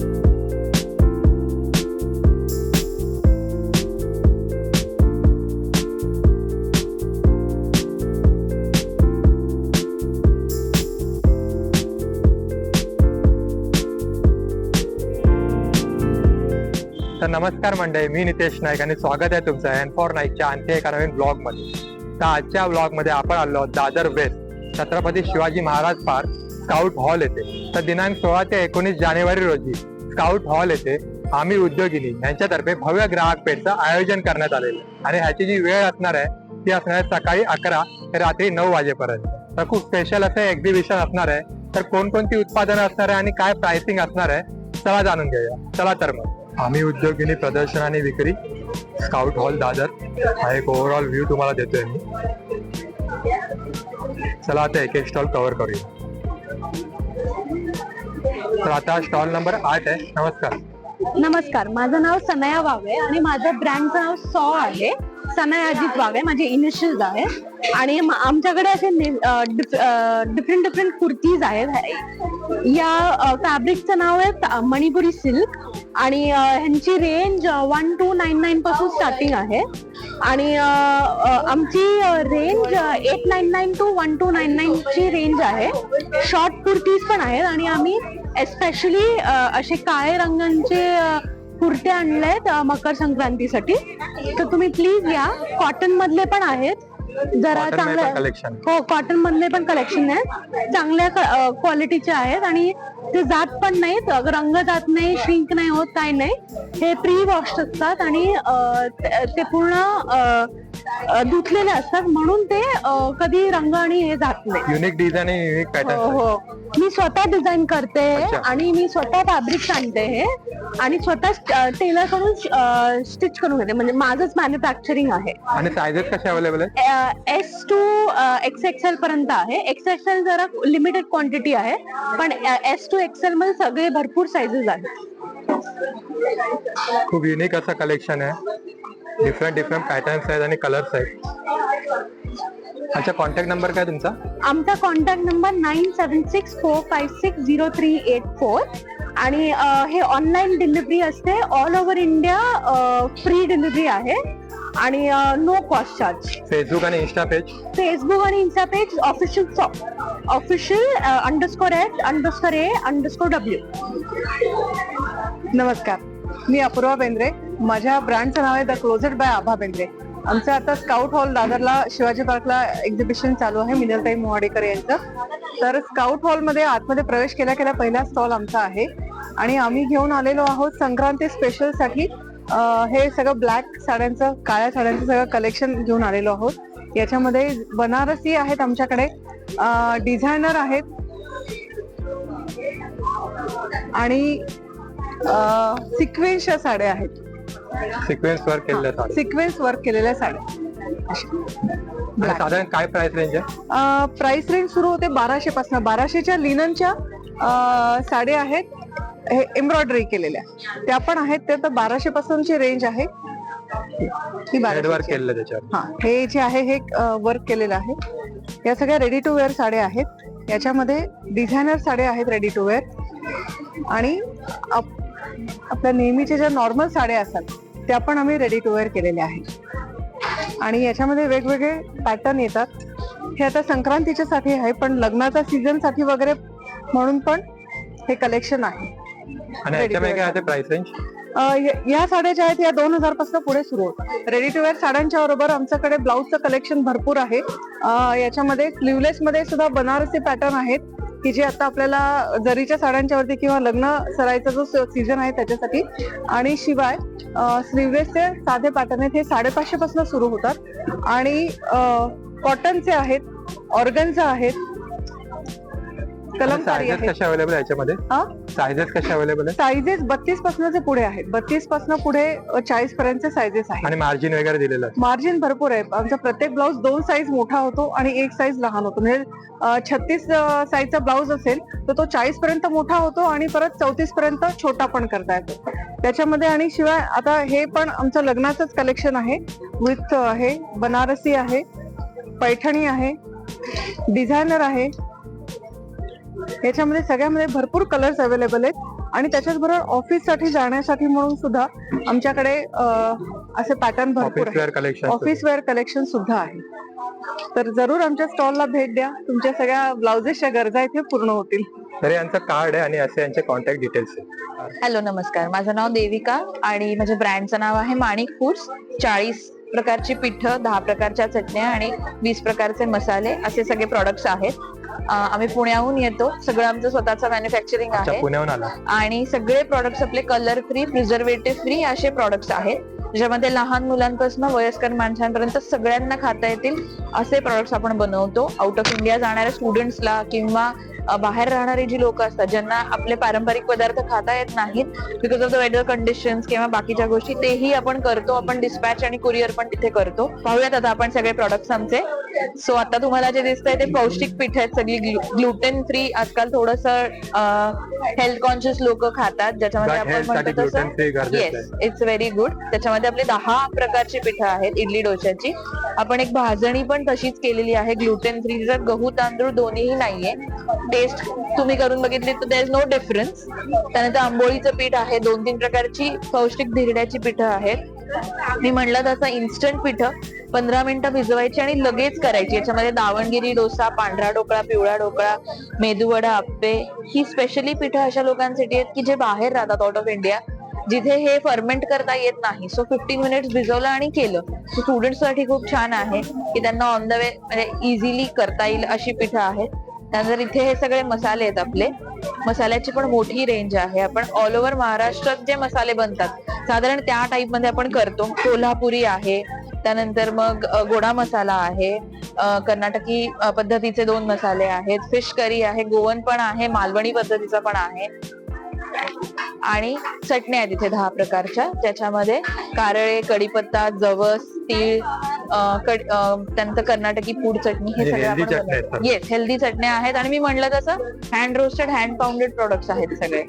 तर नमस्कार मंडळी मी नितेश नाईक आणि स्वागत आहे तुमचं एन फॉर नाईकच्या आणखी एका नवीन ब्लॉगमध्ये. तर आजच्या ब्लॉगमध्ये आपण आलो आहोत Dadar west Chhatrapati Shivaji Maharaj park scout hall येथे. तर दिनांक सोळा ते एकोणीस जानेवारी रोजी स्काउट हॉल येथे आम्ही उद्योगिनी यांच्यातर्फे भव्य ग्राहक पेठचं आयोजन करण्यात आलेलं आणि ह्याची जी वेळ असणार आहे ती असणार आहे सकाळी अकरा ते रात्री नऊ वाजेपर्यंत. तर खूप स्पेशल असं एक्झिबिशन असणार आहे. तर कोणकोणती उत्पादनं असणार आहे आणि काय प्राइसिंग असणार आहे चला जाणून घेऊया. चला तर मग. आम्ही उद्योगिनी प्रदर्शन आणि विक्री स्काउट हॉल दादर हा एक ओव्हरऑल व्ह्यू तुम्हाला देतोय मी. चला आता एक एक स्टॉल कव्हर करूया. तर आता स्टॉल नंबर आठ आहे. नमस्कार. नमस्कार. माझं नाव सनया वावे आणि माझ्या ब्रँडचं नाव सॉ आहे. सनया अजित वावे माझे इनिशियल्स आहे. आणि म- आमच्याकडे असे डिफरंट डिफरंट कुर्तीज आहेत. या फॅब्रिकचं नाव आहे मणिपुरी सिल्क. आणि अ, ह्यांची range one two nine nine पासून स्टार्टिंग आहे. आणि अ, अ, आमची range eight nine nine two one two nine nine ची रेंज आहे. शॉर्ट कुर्तीज पण आहेत आणि आम्ही एस्पेशली असे काळे रंगांचे कुर्ते आणले आहेत मकर संक्रांतीसाठी. तर तुम्ही प्लीज या. कॉटन मधले पण आहेत. जरा चांगल्या कलेक्शन हो कॉटन मधले पण कलेक्शन आहेत. चांगल्या क्वालिटीचे आहेत आणि ते जात पण नाहीत. रंग जात नाही श्रिंक नाही होत काय नाही. हे प्री वॉश असतात आणि ते पूर्ण धुतलेले असतात. म्हणून ते कधी रंग आणि हे जात नाही. युनिक डिझाईन युनिक हो पॅटर्न हो मी स्वतः डिझाईन करते. आणि मी स्वतः फॅब्रिक आणते हे. आणि स्वतः टेलरकडून स्टिच करून घेते. म्हणजे माझंच मॅन्युफॅक्चरिंग आहे. आणि सायझेस कसे अवेलेबल आहेत? एस टू एक्स एक्सेल पर्यंत आहे. एक्स एक्सेल जरा लिमिटेड क्वांटिटी आहे. पण एस टू एक्सेल मध्ये सगळे भरपूर साईजेस आहेत. खूप युनिक असं कलेक्शन आहे. डिफरंट डिफरंट पॅटर्न्स आहेत आणि कलर्स आहेत. अच्छा कॉन्टॅक्ट नंबर काय तुमचा? आमचा contact number nine seven six four five six zero three eight four आणि हे ऑनलाईन डिलिव्हरी असते. All over India free delivery आहे. आणि नो कॉस्ट चार्ज फेसबुक आणि इन्स्टा पेज फेसबुक आणि Insta page official official underscore H underscore A underscore W नमस्कार. मी अपूर्वा बेंद्रे. माझ्या ब्रँडचं नाव आहे the closet by Aabha Bendre. आमचं आता स्काउट हॉल दादरला शिवाजी पार्कला एक्झिबिशन चालू आहे मिनलताई मोहाडेकर यांचं. तर स्काउट हॉलमध्ये आतमध्ये प्रवेश केल्या केल्या पहिला स्टॉल आमचा आहे. आणि आम्ही घेऊन आलेलो आहोत संक्रांती स्पेशलसाठी अं, हे सगळं ब्लॅक साड्यांचं काळ्या साड्यांचं सगळं कलेक्शन घेऊन आलेलो आहोत. याच्यामध्ये बनारसी आहेत आमच्याकडे. डिझायनर आहेत. आणि सिक्वेन्सच्या साड्या आहेत. सिक्वेन्स वर केलेल्या सिक्वेन्स वर्क केलेल्या साड्या. साधारण काय प्राइस रेंज आहे? प्राइस रेंज सुरू होते बाराशे पासून बाराशेच्या लिननच्या साड्या आहेत. हे एम्ब्रॉयडरी केलेल्या. त्या पण आहेत ते तर बाराशे पासूनची रेंज आहे. ही हेड वर 1200 ची आहे. केलेलं त्याच्यावर. हा हे जे आहे हे वर्क केलेलं आहे. या सगळ्या रेडी टू वेअर साड्या आहेत. याच्यामध्ये डिझायनर साड्या आहेत रेडी टू वेअर आणि आप- आपल्या नेहमीच्या ज्या नॉर्मल साड्या असतात त्या पण आम्ही रेडी टू वेअर केलेल्या आहेत. आणि याच्यामध्ये वेगवेगळे पॅटर्न येतात. हे आता संक्रांतीच्या साठी आहे पण लग्नाचा सीझनसाठी वगैरे म्हणून पण हे कलेक्शन आहे. आणि याच्यामध्ये काय. आहे प्राइस रेंज य- साड्या ज्या आहेत या दोन हजारपासून पुढे सुरू होतात. रेडी टू वेअर साड्यांच्या बरोबर आमच्याकडे ब्लाऊजचं कलेक्शन भरपूर आहे. याच्यामध्ये स्लीवलेस मध्ये सुद्धा बनारसी पॅटर्न आहेत की जे आता आपल्याला जरीच्या साड्यांच्या वरती किंवा लग्न सरायचा जो सीझन आहे त्याच्यासाठी. आणि शिवाय स्लीवलेसचे साधे पॅटर्न आहेत हे साडेपाचशे पासून सुरू होतात. आणि कॉटनचे आहेत ऑर्गनचे आहेत कलमकारी सायझेस आहेत. कसे अवेलेबल आहे याच्यामध्ये? हा? सायझेस कसे अवेलेबल आहे साईजेस बत्तीस पासूनचे पुढे आहेत बत्तीसपासून पुढे चाळीस पर्यंतचे साईजेस आहेत. आणि मार्जिन वगैरे दिलेलं आहे मार्जिन भरपूर आहे. आमचा प्रत्येक ब्लाऊज दोन साईज मोठा होतो आणि एक साईज लहान होतो. म्हणजे छत्तीस साईजचा ब्लाऊज असेल तर तो चाळीस पर्यंत मोठा होतो आणि परत चौतीस पर्यंत छोटा पण करता येतो. त्याच्यामध्ये आणि शिवाय आता हे पण आमचं लग्नाचंच कलेक्शन आहे. विथ आहे बनारसी आहे पैठणी आहे डिझायनर आहे याच्यामध्ये सगळ्यामध्ये भरपूर कलर्स अवेलेबल आहेत. आणि त्याच्याचबरोबर ऑफिससाठी जाण्यासाठी म्हणून सुद्धा आमच्याकडे असे पॅटर्न भरपूर ऑफिस आहेत wear collection office wear collection सुद्धा आहे. तर जरूर आमच्या स्टॉलला भेट द्या. तुमच्या सगळ्या ब्लाउजेसच्या गरजा इथे पूर्ण होतील. तर यांचं कार्ड आहे आणि असे यांचे कॉन्टॅक्ट डिटेल्स हॅलो नमस्कार. माझं नाव देविका आणि माझ्या ब्रँडचं नाव आहे माणिक फूड्स चाळीस प्रकारची पिठं दहा प्रकारच्या चटण्या आणि वीस प्रकारचे मसाले असे सगळे प्रोडक्ट्स आहेत. आम्ही पुण्याहून येतो. सगळं आमचं स्वतःचं मॅन्युफॅक्चरिंग आहे. पुण्याहून आला. आणि सगळे प्रॉडक्ट्स आपले कलर फ्री प्रिझर्वेटिव्ह फ्री असे प्रॉडक्ट्स आहेत. ज्याच्यामध्ये लहान मुलांपासून वयस्कर माणसांपर्यंत सगळ्यांना खाता येतील असे प्रॉडक्ट्स आपण बनवतो. आउट ऑफ इंडिया जाणाऱ्या स्टुडंट्सला किंवा बाहेर राहणारी जी लोक असतात ज्यांना आपले पारंपरिक पदार्थ खाता येत नाहीत because of the weather conditions किंवा बाकीच्या गोष्टी तेही आपण करतो आपण डिस्पॅच आणि कुरिअर पण तिथे करतो. पाहूयात आता आपण सगळे प्रॉडक्ट्स आमचे. सो आता तुम्हाला जे दिसतंय ते पौष्टिक पीठ आहेत सगळी ग्लुटेन फ्री आजकाल थोडस हेल्थ कॉन्शियस लोक खातात ज्याच्यामध्ये आपण म्हणतो तसं येस इट्स व्हेरी गुड त्याच्यामध्ये आपले दहा प्रकारची पिठं आहेत इडली डोश्याची. आपण एक भाजणी पण तशीच केलेली आहे ग्लुटेन फ्री ज्याच्यात गहू तांदूळ दोन्हीही नाहीये टेस्ट तुम्ही करून बघितली तर देर इज नो डिफरन्स त्यानंतर आंबोळीचं पीठ आहे दोन तीन प्रकारची पौष्टिक धिरड्याची पिठं आहेत. मी म्हणलं तसं इन्स्टंट पिठं पंधरा मिनिटं भिजवायची आणि लगेच करायची. याच्यामध्ये दावणगिरी डोसा पांढरा ढोकळा पिवळा ढोकळा मेदूवडा आप्पे ही स्पेशली पिठं अशा लोकांसाठी आहेत की जे बाहेर राहतात आउट ऑफ इंडिया जिथे हे फर्मेंट करता येत नाही. सो फिफ्टीन मिनिट्स भिजवलं आणि केलं. स्टुडंटसाठी खूप छान आहे की त्यांना ऑन द वे म्हणजे इझिली करता येईल अशी पिठं आहेत. त्यानंतर इथे हे सगळे मसाले आहेत आपले. मसाल्याची पण मोठी रेंज आहे. आपण ऑल ओव्हर महाराष्ट्रात जे मसाले बनतात साधारण त्या टाईपमध्ये आपण करतो. कोल्हापुरी आहे त्यानंतर मग गोडा मसाला आहे कर्नाटकी पद्धतीचे दोन मसाले आहेत. फिश करी आहे गोवन पण आहे मालवणी पद्धतीचा पण आहे. आणि चटण्या आहेत इथे दहा प्रकारच्या. त्याच्यामध्ये कारळे कढीपत्ता जवस तीळ त्यानंतर कर्नाटकी पूड चटणी हे सगळे. येस हेल्दी चटण्या आहेत. आणि मी म्हणलं तसं hand roasted hand pounded products आहेत सगळे.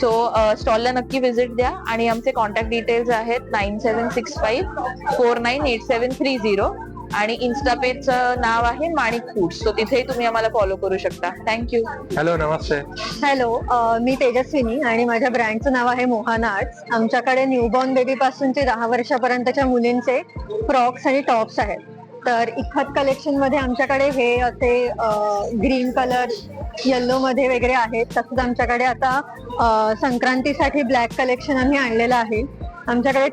सो स्टॉलला नक्की व्हिजिट द्या आणि आमचे कॉन्टॅक्ट डिटेल्स आहेत nine seven six five four nine eight seven three zero आणि इन्स्टा पेजचं नाव आहे माणिक फूड्स. सो तिथेही तुम्ही आम्हाला फॉलो करू शकता. थँक्यू हॅलो नमस्ते. हॅलो अ, मी तेजस्विनी आणि माझ्या ब्रँडचं नाव आहे मोहन आर्ट्स. आमच्याकडे न्यूबॉर्न बेबी पासूनचे दहा वर्षापर्यंतच्या मुलींचे फ्रॉक्स आणि टॉप्स आहेत. तर इखत कलेक्शनमध्ये आमच्याकडे हे असे ग्रीन कलर येल्लो मध्ये वगैरे आहेत. तसंच आमच्याकडे आता अ, संक्रांतीसाठी ब्लॅक कलेक्शन आम्ही आणलेलं आहे. आमच्याकडे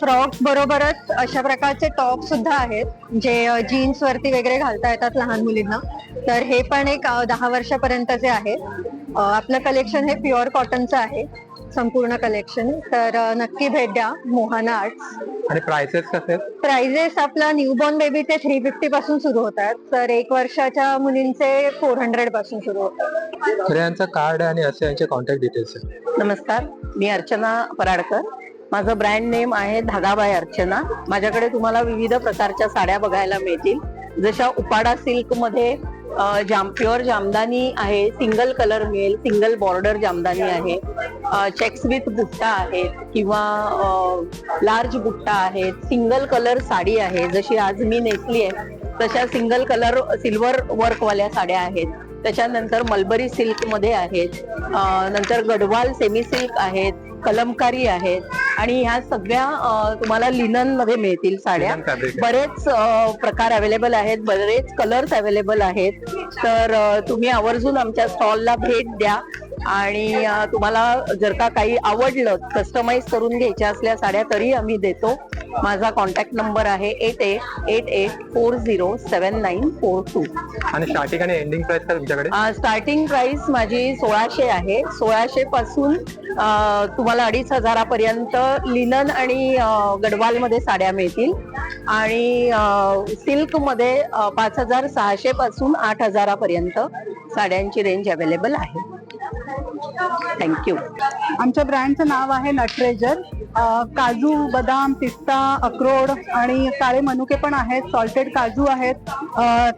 फ्रॉक बरोबरच अशा प्रकारचे टॉप सुद्धा आहेत जे जीन्स वरती वगैरे घालता येतात लहान मुलींना. तर हे पण एक दहा वर्षापर्यंतचे आहे. आपलं कलेक्शन हे प्युअर कॉटनचं आहे संपूर्ण कलेक्शन. तर नक्की भेट द्या मोहाना आर्ट्स. आणि प्राइसेस कसे आहेत? प्राइजेस आपला न्यूबॉर्न बेबीचे थ्री फिफ्टी पासून सुरू होतात. तर एक वर्षाच्या मुलींचे फोर हंड्रेडपासून सुरू होतात. यांचं कार्ड आणि असे यांचे कॉन्टॅक्ट डिटेल्स आहेत नमस्कार मी अर्चना पराडकर. माझं ब्रँड नेम आहे धागाबाई अर्चना. माझ्याकडे तुम्हाला विविध प्रकारच्या साड्या बघायला मिळतील. जशा उपाडा सिल्कमध्ये जाम प्युअर जामदानी आहे सिंगल कलर मिळेल सिंगल बॉर्डर जामदानी आहे. चेक्स विथ बुट्टा आहेत किंवा लार्ज बुट्टा आहेत सिंगल कलर साडी आहे. जशी आज मी नेसली आहे तशा सिंगल कलर सिल्वर वर्कवाल्या साड्या आहेत. त्याच्यानंतर मलबरी सिल्कमध्ये आहेत. नंतर गडवाल सेमी सिल्क आहेत कलमकारी आहेत. आणि ह्या सगळ्या तुम्हाला लिननमध्ये मिळतील साड्या. बरेच प्रकार अवेलेबल आहेत बरेच कलर्स अवेलेबल आहेत. तर तुम्ही आवर्जून आमच्या स्टॉलला भेट द्या. आणि तुम्हाला जर का काही आवडलं कस्टमाइज करून घ्यायच्या असल्या साड्या तरी आम्ही देतो. माझा कॉन्टॅक्ट नंबर आहे eight eight eight eight four zero seven nine four two आणि स्टार्टिंग आणि एंडिंग प्राइस काय तुमच्याकडे? स्टार्टिंग प्राइस माझी सोळाशे आहे. सोळाशे पासून तुम्हाला अडीच हजारापर्यंत लिनन आणि गडवाल मध्ये साड्या मिळतील. आणि सिल्कमध्ये अ, पाच हजार सहाशे पासून आठ हजारापर्यंत साड्यांची रेंज अवेलेबल आहे. थँक्यू आमच्या ब्रँडचं नाव आहे नटरेजर काजू बदाम पिस्ता अक्रोड आणि काळे मनुके पण आहेत सॉल्टेड काजू आहेत.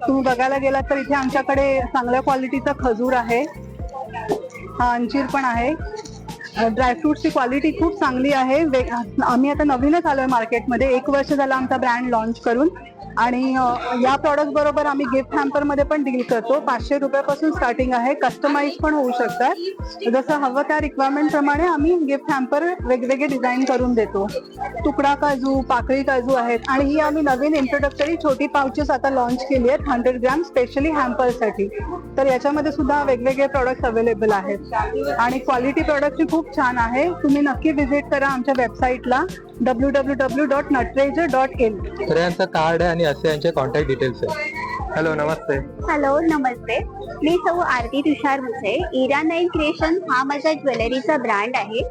तुम्ही बघायला गेलात तर इथे आमच्याकडे चांगल्या क्वालिटीचा खजूर आहे. हा अंजीर पण आहे. ड्रायफ्रूटची क्वालिटी खूप चांगली आहे. आम्ही आता नवीनच आलोय मार्केटमध्ये एक वर्ष झालं आमचा ब्रँड लॉन्च करून. आणि या प्रॉडक्ट बरोबर आम्ही गिफ्ट हॅम्परमध्ये पण डील करतो. पाचशे रुपयापासून स्टार्टिंग आहे. कस्टमाइज पण होऊ शकतात. जसं हवं त्या रिक्वायरमेंट प्रमाणे आम्ही गिफ्ट हॅम्पर वेगवेगळे डिझाईन करून देतो. तुकडा काजू पाकळी काजू आहेत. आणि ही आम्ही नवीन इंट्रोडक्टरी छोटी पाउचेस आता लॉन्च केली आहेत. हंड्रेड ग्रॅम स्पेशली हॅम्परसाठी तर याच्यामध्ये सुद्धा वेगवेगळे प्रॉडक्ट अवेलेबल आहेत. आणि क्वालिटी प्रॉडक्टची खूप छान आहे. तुम्ही नक्की व्हिजिट करा आमच्या वेबसाईटला W W W dot Natarajar dot in तर यांचं कार्ड आहे आणि असे यांचे कॉन्टॅक्ट डिटेल्स आहे. हॅलो नमस्ते. हॅलो नमस्ते. मी सौ आरती तुषार मुसे इरा नाईन क्रिएशन हा माझा ज्वेलरीचा ब्रँड आहे.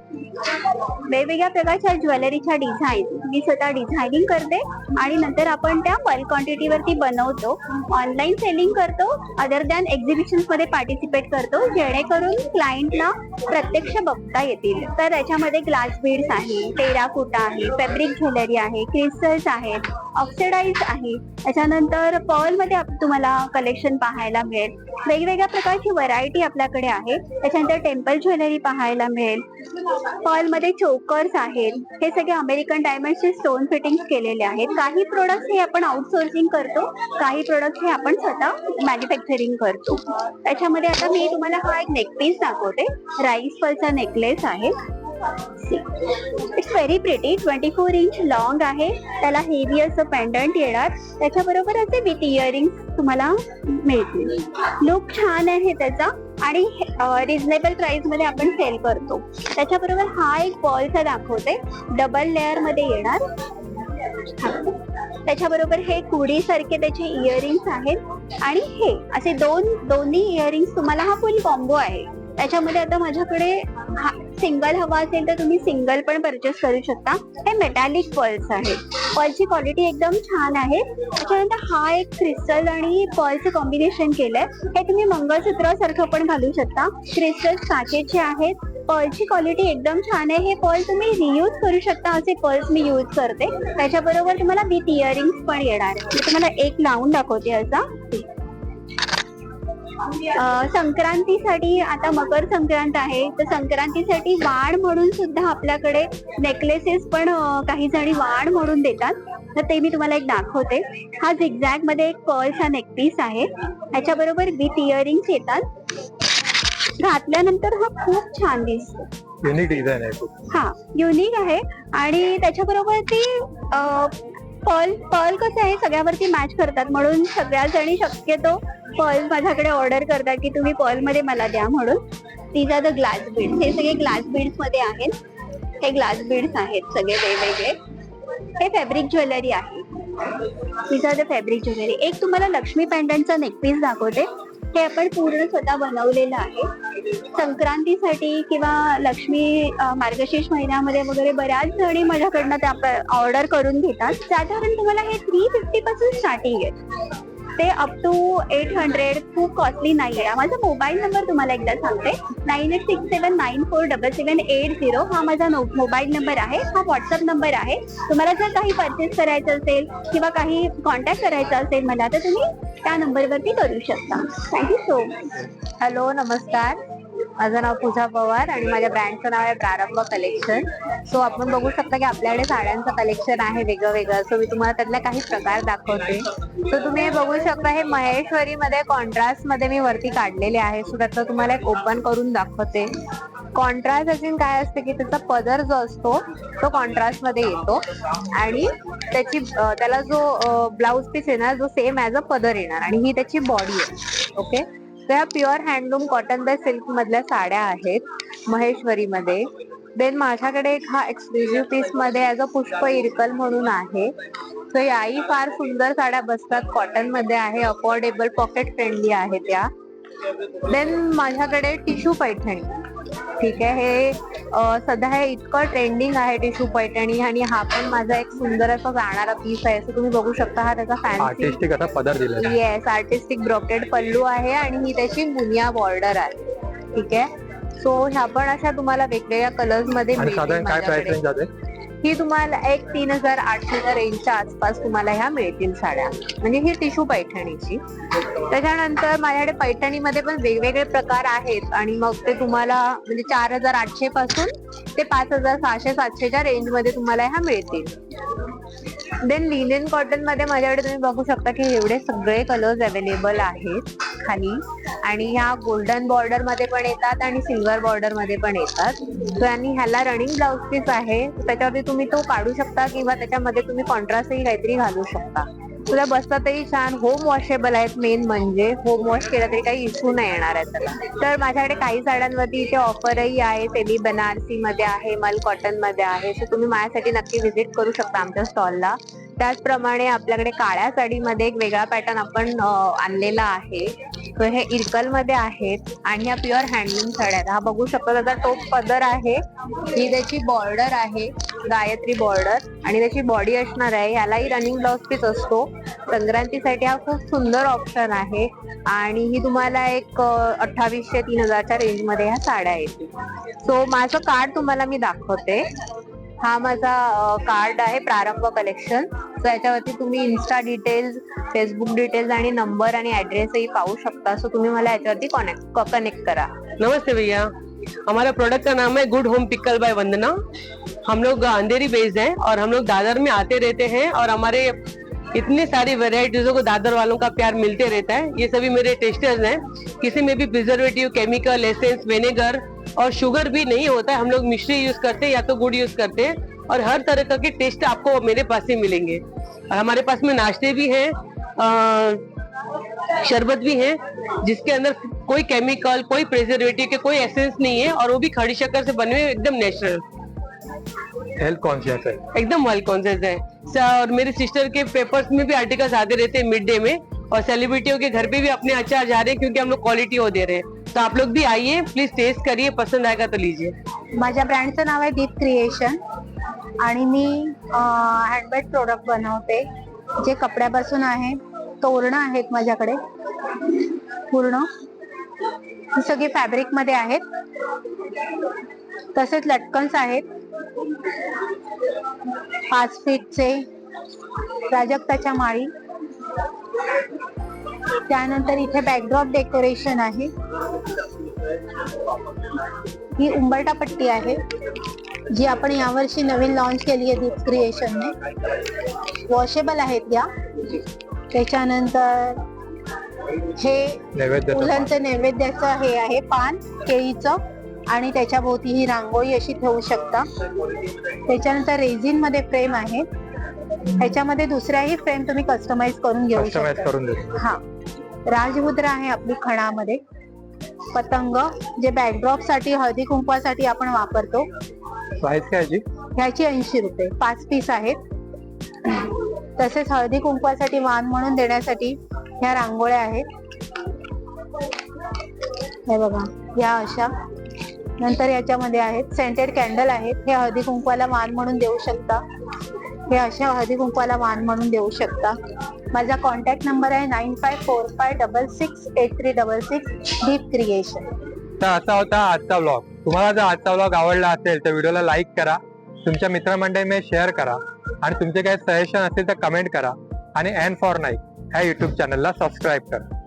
वेगवेगळ्या प्रकारच्या ज्वेलरीच्या डिझाईन मी स्वतः डिझायनिंग करते आणि नंतर आपण त्या बल्क क्वांटिटीवरती बनवतो. ऑनलाईन सेलिंग करतो अदर दॅन एक्झिबिशनमध्ये पार्टिसिपेट करतो जेणेकरून क्लायंटला प्रत्यक्ष बघता येतील. तर याच्यामध्ये ग्लास बीड्स आहे टेराकोटा आहे फॅब्रिक ज्वेलरी आहे क्रिस्टल्स आहेत ऑक्सिडाईज आहे. त्याच्यानंतर पर्लमध्ये तुम्हाला कलेक्शन पाहायला मिळेल. वेगवेगळ्या प्रकारची व्हरायटी आपल्याकडे आहे. त्याच्यानंतर टेम्पल ज्वेलरी पाहायला मिळेल. पर्लमध्ये चोकर्स आहेत. हे सगळे अमेरिकन डायमंड डायमंडचे स्टोन फिटिंग्स केलेले आहेत. काही प्रोडक्ट हे आपण आउटसोर्सिंग करतो काही प्रोडक्ट हे आपण स्वतः मॅन्युफॅक्चरिंग करतो. त्याच्यामध्ये आता मी तुम्हाला हा एक नेकपीस दाखवते. राईस पर्लचा नेकलेस आहे. It's very pretty twenty four inch long आहे. त्याला हेवी असं पेंडंट येणार. त्याच्याबरोबर असे विथ इयरिंग्स तुम्हाला मिळतील. लुक छान आहे त्याचा. आणि रिझनेबल प्राइसमध्ये आपण सेल करतो. त्याच्याबरोबर हा एक बॉलचा दाखवते. डबल लेअरमध्ये येणार. त्याच्याबरोबर हे कुडी सारखे त्याचे इयरिंग्स आहेत. आणि हे असे दोन दोन्ही इयरिंग्स तुम्हाला हा फुल कॉम्बो आहे. त्याच्यामध्ये आता माझ्याकडे सिंगल हवा असेल तर तुम्ही सिंगल पण परचेस करू शकता. हे मेटॅलिक पर्ल्स आहे पर्लची क्वालिटी एकदम छान आहे. त्याच्यानंतर हा एक क्रिस्टल आणि पर्लचं कॉम्बिनेशन केलंय. हे तुम्ही मंगळसूत्रासारखं पण घालू शकता. क्रिस्टल काचेचे आहेत. पर्लची क्वालिटी एकदम छान आहे. हे पर्ल तुम्ही रियूज करू शकता. असे पर्ल्स मी यूज करते. त्याच्याबरोबर तुम्हाला विथ इयरिंग्स पण येणार. मी तुम्हाला एक लावून दाखवते असा. संक्रांतीसाठी आता मकर संक्रांत आहे. तर संक्रांतीसाठी वाण म्हणून सुद्धा आपल्याकडे नेकलेसेस पण काही जणी वाण म्हणून देतात. तर ते मी तुम्हाला एक दाखवते. हा झिगझॅगमध्ये एक पर्लचा नेकपीस आहे. ह्याच्याबरोबर विथ इयरिंग्स येतात. घातल्यानंतर हा खूप छान दिसतो. युनिक डिझाईन आहे हा युनिक आहे. आणि त्याच्याबरोबर ती पर्ल पर्ल कसं आहे सगळ्यावरती मॅच करतात. म्हणून सगळ्या जणी शक्यतो पर्ल माझ्याकडे ऑर्डर करतात की तुम्ही पर्लमध्ये मला द्या म्हणून. These are the glass beads हे सगळे ग्लास बीड्समध्ये आहेत. हे ग्लास बीड्स आहेत सगळे वेगवेगळे. हे फॅब्रिक ज्वेलरी आहे. These are the fabric jewellery एक तुम्हाला लक्ष्मी पेंडंटचा नेकपीस दाखवते. हे आपण पूर्ण स्वतः बनवलेलं आहे. संक्रांतीसाठी किंवा लक्ष्मी मार्गशीर्ष महिन्यामध्ये वगैरे बऱ्याच जणी माझ्याकडनं त्या ऑर्डर करून घेतात. साधारण तुम्हाला हे थ्री फिफ्टी पासून स्टार्टिंग आहे. ते अप टू एट हंड्रेड खूप कॉस्टली नाही आहे माझा मोबाईल नंबर तुम्हाला एकदा सांगते. Nine eight six seven nine four double seven eight zero हा माझा मोबाईल नंबर आहे. हा व्हॉट्सअप नंबर आहे. तुम्हाला जर काही परचेस करायचं असेल किंवा काही कॉन्टॅक्ट करायचा असेल मला तर तुम्ही त्या नंबरवरती करू शकता. थँक्यू सो मच हॅलो नमस्कार. माझं नाव पूजा पवार आणि माझ्या ब्रँडचं नाव आहे प्रारंभ कलेक्शन सो आपण बघू शकता की आपल्याकडे साड्यांचं कलेक्शन आहे वेगळं वेगळं. सो मी तुम्हाला त्यातले काही प्रकार दाखवते. सो तुम्ही हे बघू शकता हे महेश्वरी मध्ये कॉन्ट्रास्टमध्ये मी वरती काढलेले आहे. सो त्यातलं तुम्हाला एक ओपन करून दाखवते. कॉन्ट्रास्ट अजून काय असते की त्याचा पदर जो असतो तो कॉन्ट्रास्टमध्ये येतो. आणि त्याची त्याला जो ब्लाउज पीस येणार जो सेम ऍज अ पदर येणार. आणि ही त्याची बॉडी आहे. ओके तर ह्या pure handloom cotton by silk मधल्या साड्या आहेत महेश्वरी मध्ये देन माझ्याकडे एक हा exclusive पीसमध्ये as a Pushp Irkal म्हणून आहे. तर याही फार सुंदर साड्या बसतात कॉटनमध्ये आहे अफोर्डेबल पॉकेट फ्रेंडली आहे त्या देन माझ्याकडे टिश्यू पैठणी. ठीक आहे. हे सध्या हे इतकं ट्रेंडिंग आहे टिश्यू पैठणी आणि हा पण माझा एक सुंदर असा जाणारा पीस आहे. असं तुम्ही बघू शकता हा त्याचा फॅन्सी आर्टिस्टिक असा पदर आहे. येस आर्टिस्टिक ब्रॉकेड पल्लू आहे आणि ही त्याची मुनिया बॉर्डर आहे. ठीक आहे. सो ह्या पण अशा तुम्हाला वेगवेगळ्या कलर्समध्ये ही तुम्हाला एक तीन हजार आठशेच्या रेंजच्या आसपास तुम्हाला ह्या मिळतील साड्या. म्हणजे ही टिश्यू पैठणीची. त्याच्यानंतर माझ्याकडे पैठणीमध्ये पण वेगवेगळे प्रकार आहेत आणि मग ते तुम्हाला म्हणजे चार हजार आठशे पासून ते पाच हजार सहाशे सातशेच्या रेंजमध्ये तुम्हाला ह्या मिळतील. देन लिनेन कॉटनमध्ये माझ्याकडे तुम्ही बघू शकता की एवढे सगळे कलर्स अवेलेबल आहेत खाली. आणि ह्या गोल्डन बॉर्डरमध्ये पण येतात आणि सिल्वर बॉर्डरमध्ये पण येतात. आणि ह्याला रनिंग ब्लाउज पीस आहे. त्याच्यावरती तुम्ही तो काढू शकता किंवा त्याच्यामध्ये तुम्ही कॉन्ट्रास्टही काहीतरी घालू शकता. तुला बसतातही छान. होम वॉशेबल आहेत मेन म्हणजे. होम वॉश केला तरी काही इश्यू नाही येणार आहे त्याला. तर माझ्याकडे काही साड्यांवरती इथे ऑफरही आहे. सेमी बनारसी मध्ये आहे मल कॉटनमध्ये आहे. सो तुम्ही माझ्यासाठी नक्की व्हिजिट करू शकता आमच्या स्टॉलला त्याचप्रमाणे आपल्याकडे काळ्या साडीमध्ये एक वेगळा पॅटर्न आपण आणलेला आहे. तर हे इरकलमध्ये आहेत आणि ह्या प्युअर हँडलूम साड्या आहेत हा बघू शकतो त्याचा टोप पदर आहे. ही त्याची बॉर्डर आहे. गायत्री बॉर्डर आणि त्याची बॉडी असणार आहे. यालाही रनिंग ब्लाउज पीस असतो. संक्रांतीसाठी हा खूप सुंदर ऑप्शन आहे. आणि ही तुम्हाला एक अठ्ठावीसशे तीन हजारच्या रेंजमध्ये ह्या साड्या येतील. सो माझं कार्ड तुम्हाला मी दाखवते. हा माझा कार्ड आहे प्रारंभ कलेक्शन सो याच्यावरती तुम्ही इन्स्टा डिटेल्स फेसबुक डिटेल्स आणि नंबर आणि ऍड्रेसही पाहू शकता. सो तुम्ही मला याच्यावरती कनेक्ट कनेक्ट करा. नमस्ते भैया. हमारा प्रोडक्ट का नाम है good home pickle by Vandana हम लोग अंधेरी बेस्ड हैं और हम लोग दादर में आते रहते हैं और हमारे इतनी सारी वेराइटीजों को दादर वालों का प्यार मिलते रहता है। ये सभी मेरे टेस्टर्स हैं। किसी में भी प्रिजर्वेटिव केमिकल एसेंस विनेगर और शुगर भी नहीं होता है हम लोग मिश्री यूज़ करते हैं या तो गुड़ यूज़ करते हैं और हर तरह का के टेस्ट आपको मेरे पास ही मिलेंगे। और हमारे पास में नाश्ते भी हैं शरबत भी है जिसके अंदर कोई केमिकल कोई प्रिजर्वेटिव के कोई एसेंस नहीं है और वो भी खड़ी शक्कर से बने हुए एकदम नेचुरल हेल्थ कॉन्शियस है। एकदम वेल कॉन्शियस है। और मेरे सिस्टर के पेपर्स में भी आर्टिकल्स आते रहते हैं मिड डे में और सेलिब्रिटियों के घर पे भी अपने अचार जा रहे हैं क्योंकि हम लोग क्वालिटी वो दे रहे हैं। तो आप लोग भी आइए प्लीज टेस्ट करिए पसंद आएगा तो लीजिए। माझ्या ब्रँडचं नाव आहे दीप क्रिएशन आणि मी हँडमेड प्रोडक्ट बनवते जे कपड्यापासून आहे तोरणं आहेत माझ्याकडे. पूर्ण. सगळी फॅब्रिकमध्ये आहेत. तसेच लटकन्स आहेत. पाच फीटचे प्राजक्ताच्या माळी. त्यानंतर इथे बॅकड्रॉप डेकोरेशन आहे. ही उंबरटा पट्टी आहे जी आपण यावर्षी नवीन लॉन्च केली आहे दीप क्रिएशनने वॉशेबल आहेत या. त्याच्यानंतर हे फुलांचं नैवेद्याचं हे आहे पान केळीचं. आणि त्याच्या भोवती ही रांगोळी अशी ठेवू शकता. त्याच्यानंतर रेझिनमध्ये फ्रेम आहे. ह्याच्यामध्ये दुसऱ्याही फ्रेम तुम्ही कस्टमाइज करून घेऊ शकता. हा. राजमुद्रा आहे आपली खणामध्ये. पतंग जे बॅकड्रॉपसाठी हळदी कुंकवासाठी आपण वापरतो. ह्याची ऐंशी रुपये. पाच पीस आहेत. तसेच हळदी कुंकवासाठी वाण म्हणून देण्यासाठी ह्या रांगोळ्या आहेत. हे बघा या अशा. नंतर याच्यामध्ये आहेत. सेंटेड कॅन्डल आहेत. हे हळदी कुंकवाला वाण म्हणून देऊ शकता. हे अशा हळदी कुंकवाला वाण म्हणून देऊ शकता. माझा कॉन्टॅक्ट नंबर आहे nine five four five double six eight three double six Deep creation तर असा होता आजचा ब्लॉग तुम्हाला जर आजचा ब्लॉग आवडला असेल तर व्हिडिओला लाईक करा. तुमच्या मित्रमंडळीमध्ये शेअर करा. आणि तुमचे काही सजेशन असेल तर कमेंट करा. आणि एन फॉर नाईक ह्या युट्यूब चॅनलला सबस्क्राईब करा.